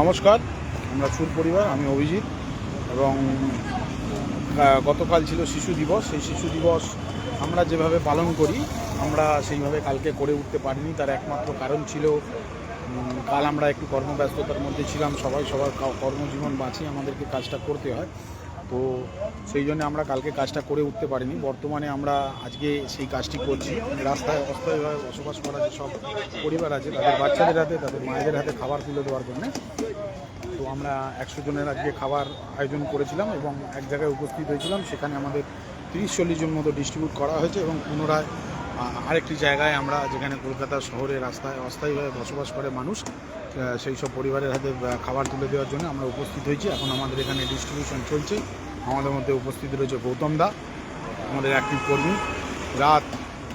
নমস্কার, আমরা সুর পরিবার, আমি অভিজিৎ এবং গতকাল ছিল শিশু দিবস, সেই শিশু দিবস আমরা যেভাবে পালন করি, আমরা সেইভাবে কালকে করে উঠতে পারিনি, তার একমাত্র কারণ ছিল কাল আমরা একটু কর্মব্যস্ততার মধ্যে ছিলাম, সবাই সবার কর্মজীবন বাঁচিয়ে আমাদেরকে কাজটা করতে হয়। তো সেই জন্য আমরা কালকে কাজটা করে উঠতে পারিনি, বর্তমানে আমরা আজকে সেই কাজটি করছি। রাস্তায় অস্থায়ীভাবে বসবাস করা যে সব পরিবার আছে, তাদের বাচ্চাদের হাতে, তাদের মায়েদের হাতে খাবার তুলে দেওয়ার জন্য। তো আমরা একশো জনের আজকে খাবার আয়োজন করেছিলাম এবং এক জায়গায় উপস্থিত হয়েছিলাম। সেখানে আমাদের তিরিশ চল্লিশ জন মতো ডিস্ট্রিবিউট করা হয়েছে এবং পুনরায় আরেকটি জায়গায় আমরা যেখানে কলকাতা শহরে রাস্তায় অস্থায়ীভাবে বসবাস করে মানুষ সেই সব পরিবারের হাতে খাবার তুলে দেওয়ার জন্য আমরা উপস্থিত হয়েছি। এখন আমাদের এখানে ডিস্ট্রিবিউশন চলছে। আমাদের মধ্যে উপস্থিত রয়েছে গৌতম দা, আমাদের অ্যাক্টিভ কর্মী। রাত,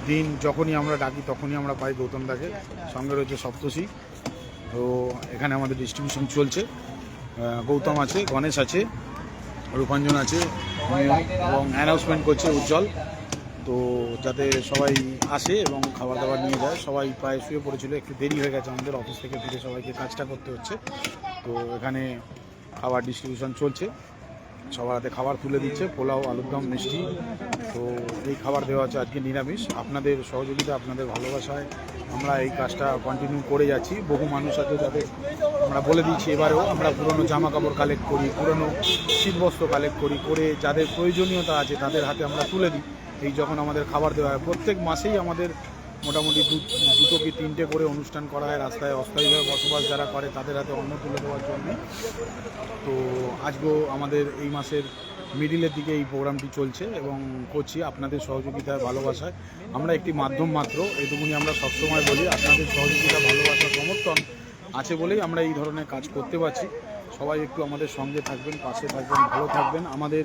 দিন যখনই আমরা ডাকি তখনই আমরা পাই গৌতম দাকে। সঙ্গে রয়েছে সপ্তশী। তো এখানে আমাদের ডিস্ট্রিবিউশন চলছে। গৌতম আছে, গণেশ আছে, রূপাঞ্জন আছে এবং অ্যানাউন্সমেন্ট করছে উজ্জ্বল। তো যাতে সবাই আসে এবং খাবার দাবার নিয়ে যায়, সবাই প্রায় শুয়ে পড়েছিল, একটু দেরি হয়ে গেছে আমাদের অফিস থেকে ফিরে সবাইকে কাজটা করতে হচ্ছে। তো এখানে খাবার ডিস্ট্রিবিউশন চলছে। সবার হাতে খাবার তুলে দিচ্ছে, পোলাও, আলুর দম, মিষ্টি। তো এই খাবার দেওয়া হচ্ছে আজকে নিরামিষ। আপনাদের সহযোগিতা, আপনাদের ভালোবাসায় আমরা এই কাজটা কন্টিনিউ করে যাচ্ছি। বহু মানুষ আছে যাদের আমরা বলে দিচ্ছি এবারেও, আমরা পুরনো জামা কাপড় কালেক্ট করি, পুরনো শীতবস্ত্র কালেক্ট করি, করে যাদের প্রয়োজনীয়তা আছে তাদের হাতে আমরা তুলে দিই। এই যখন আমাদের খাবার দেওয়া হয়, প্রত্যেক মাসেই আমাদের মোটামুটি দুটো কি তিনটে করে অনুষ্ঠান করা হয় রাস্তায়। অস্থায়ীভাবে বসবাস যারা করে, তাদের হাতে অন্ন তুলে দেওয়ার জন্য। তো আজকেও আমাদের এই মাসের মিডিলের দিকে এই প্রোগ্রামটি চলছে এবং করছি আপনাদের সহযোগিতায় ভালোবাসায় আমরা একটি মাধ্যম মাত্র, এটুকুনি আমরা সবসময় বলি, আপনাদের সহযোগিতা, ভালোবাসা, সমর্থন আছে বলেই আমরা এই ধরনের কাজ করতে পারছি। সবাই একটু আমাদের সঙ্গে থাকবেন, পাশে থাকবেন, ভালো থাকবেন। আমাদের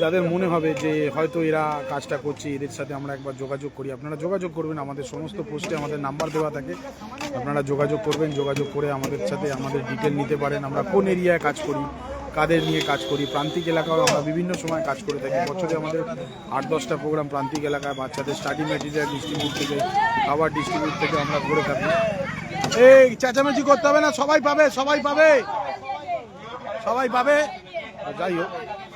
যাদের মনে হবে যে হয়তো এরা কাজটা করছে, এদের সাথে আমরা একবার যোগাযোগ করি। আপনারা যোগাযোগ করবেন, আমাদের সমস্ত পোস্টে আমাদের নাম্বার দেওয়া থাকে। আপনারা যোগাযোগ করবেন, যোগাযোগ করে আমাদের সাথে আমাদের ডিটেল নিতে পারেন। আমরা কোন এরিয়ায় কাজ করি, কাদের নিয়ে কাজ করি, প্রান্তিক এলাকাও আমরা বিভিন্ন সময় কাজ করে থাকি। বছরে আমাদের আট, দশটা প্রোগ্রাম প্রান্তিক এলাকায়, বাচ্চাদের স্টাডি মেটেরিয়াল ডিস্ট্রিবিউট থেকে, খাবার ডিস্ট্রিবিউট থেকে আমরা করে থাকি। এই চেঁচামেচি করতে হবে না, সবাই পাবে সবাই পাবে। সবাই পাবে। যাই হোক,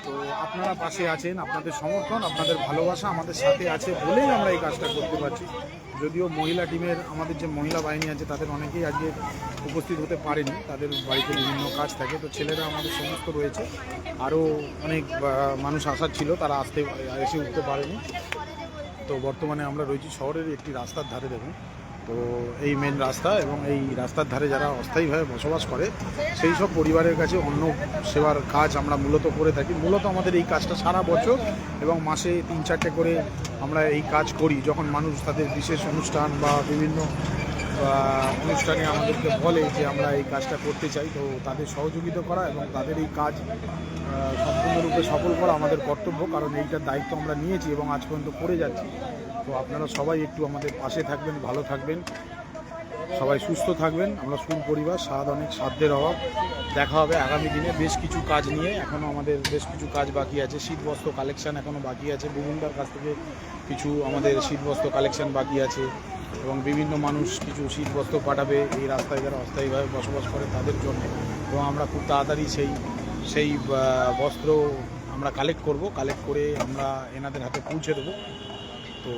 তো আপনারা পাশে আছেন, আপনাদের সমর্থন, আপনাদের ভালোবাসা আমাদের সাথে আছে বলেই আমরা এই কাজটা করতে পারছি। যদিও মহিলা টিমের, আমাদের যে মহিলা বাহিনী আছে, তাদের অনেকেই আজকে উপস্থিত হতে পারেনি, তাদের বাড়িতে বিভিন্ন কাজ থাকে, তো ছেলেরা আমাদের সমস্ত রয়েছে। আরও অনেক মানুষ আসার ছিল, তারা আসতে, এসে উঠতে পারেনি। তো বর্তমানে আমরা রয়েছি শহরের একটি রাস্তার ধারে, দেখুন। তো এই মেন রাস্তা এবং এই রাস্তার ধারে যারা অস্থায়ীভাবে বসবাস করে, সেই সব পরিবারের কাছে অন্য সেবার কাজ আমরা মূলত করে থাকি। মূলত আমাদের এই কাজটা সারা বছর এবং মাসে তিন চারটে করে আমরা এই কাজ করি। যখন মানুষ তাদের বিশেষ অনুষ্ঠান বা বিভিন্ন অনুষ্ঠানে আমাদেরকে বলে যে আমরা এই কাজটা করতে চাই, তো তাদের সহযোগিতা করা এবং তাদের এই কাজ সম্পূর্ণরূপে সফল করা আমাদের কর্তব্য, কারণ এইটার দায়িত্ব আমরা নিয়েছি এবং আজ পর্যন্ত করে যাচ্ছি। তো আপনারা সবাই একটু আমাদের পাশে থাকবেন, ভালো থাকবেন, সবাই সুস্থ থাকবেন। আমরা সুর পরিবার স্বাদ অনেক, সাধ্যের অভাব। দেখা হবে আগামী দিনে। বেশ কিছু কাজ নিয়ে এখনও আমাদের বেশ কিছু কাজ বাকি আছে। শীতবস্ত্র কালেকশান এখনও বাকি আছে। বুবুনদার কাছ থেকে কিছু আমাদের শীতবস্ত্র কালেকশান বাকি আছে। এবং বিভিন্ন মানুষ কিছু শীতবস্ত্র পাঠাবে, এই রাস্তায় যারা অস্থায়ীভাবে বসবাস করে তাদের জন্য। এবং আমরা খুব তাড়াতাড়ি সেই সেই বস্ত্র আমরা কালেক্ট করব। কালেক্ট করে আমরা এনাদের হাতে পৌঁছে দেবো। তো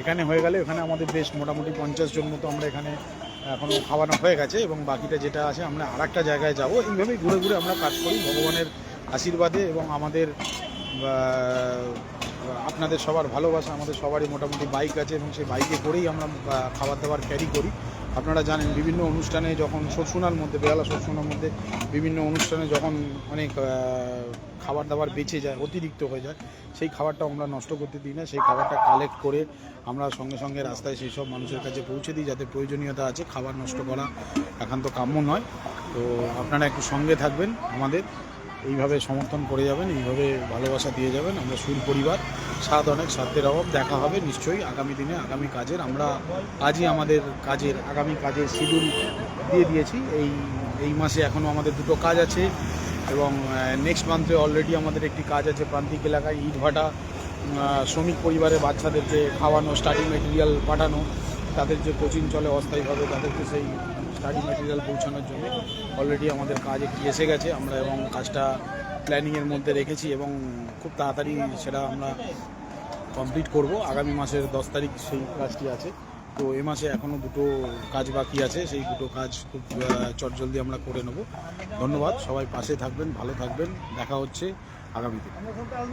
এখানে হয়ে গেলে এখানে আমাদের বেশ মোটামুটি পঞ্চাশ জন মতো আমরা এখানে এখনও খাওয়ানো হয়ে গেছে এবং বাকিটা যেটা আছে আমরা আর একটা জায়গায় যাব। এইভাবেই ঘুরে ঘুরে আমরা কাজ করি ভগবানের আশীর্বাদে এবং আমাদের আপনাদের সবার ভালোবাসা, আমাদের সবারই মোটামুটি বাইক আছে এবং সেই বাইকে করেই আমরা খাবার দাবার ক্যারি করি। আপনারা জানেন, বিভিন্ন অনুষ্ঠানে যখন সরসুনার মধ্যে, বেহালা সরসুনার মধ্যে বিভিন্ন অনুষ্ঠানে যখন অনেক খাবার দাবার বেঁচে যায়, অতিরিক্ত হয়ে যায়, সেই খাবারটা আমরা নষ্ট করতে দিই না। সেই খাবারটা কালেক্ট করে আমরা সঙ্গে সঙ্গে রাস্তায় সেই সব মানুষের কাছে পৌঁছে দিই, যাতে প্রয়োজনীয়তা আছে, খাবার নষ্ট করা একান্ত কাম্য নয়। তো আপনারা একটু সঙ্গে থাকবেন আমাদের, এইভাবে সমর্থন করে যাবেন, এইভাবে ভালোবাসা দিয়ে যাবেন। আমরা সুর পরিবার স্বাদ অনেক সাধ্যের অভাব দেখা হবে নিশ্চয়ই আগামী দিনে আগামী কাজের। আমরা আজই আমাদের কাজের আগামী কাজের শিডিউল দিয়ে দিয়েছি। এই এই মাসে এখনও আমাদের দুটো কাজ আছে এবং নেক্সট মান্থে অলরেডি আমাদের একটি কাজ আছে প্রান্তিক এলাকায় ইট ভাটা। আহ, শ্রমিক পরিবারের বাচ্চাদেরকে খাওয়ানো স্টাডি মেটেরিয়াল পাঠানো তাদের যে কোচিং চলে অস্থায়ীভাবে তাদেরকে সেই স্টাডি ম্যাটেরিয়াল পৌঁছানোর জন্য অলরেডি আমাদের কাজ একটি এসে গেছে। আমরা এবং কাজটা প্ল্যানিংয়ের মধ্যে রেখেছি এবং খুব তাড়াতাড়ি সেটা আমরা কমপ্লিট করব। আগামী মাসের দশ তারিখ সেই কাজটি আছে। তো এ মাসে এখনও দুটো কাজ বাকি আছে। সেই দুটো কাজ খুব চটজলদি আমরা করে নেব। ধন্যবাদ। সবাই পাশে থাকবেন, ভালো থাকবেন। দেখা হচ্ছে আগামীতে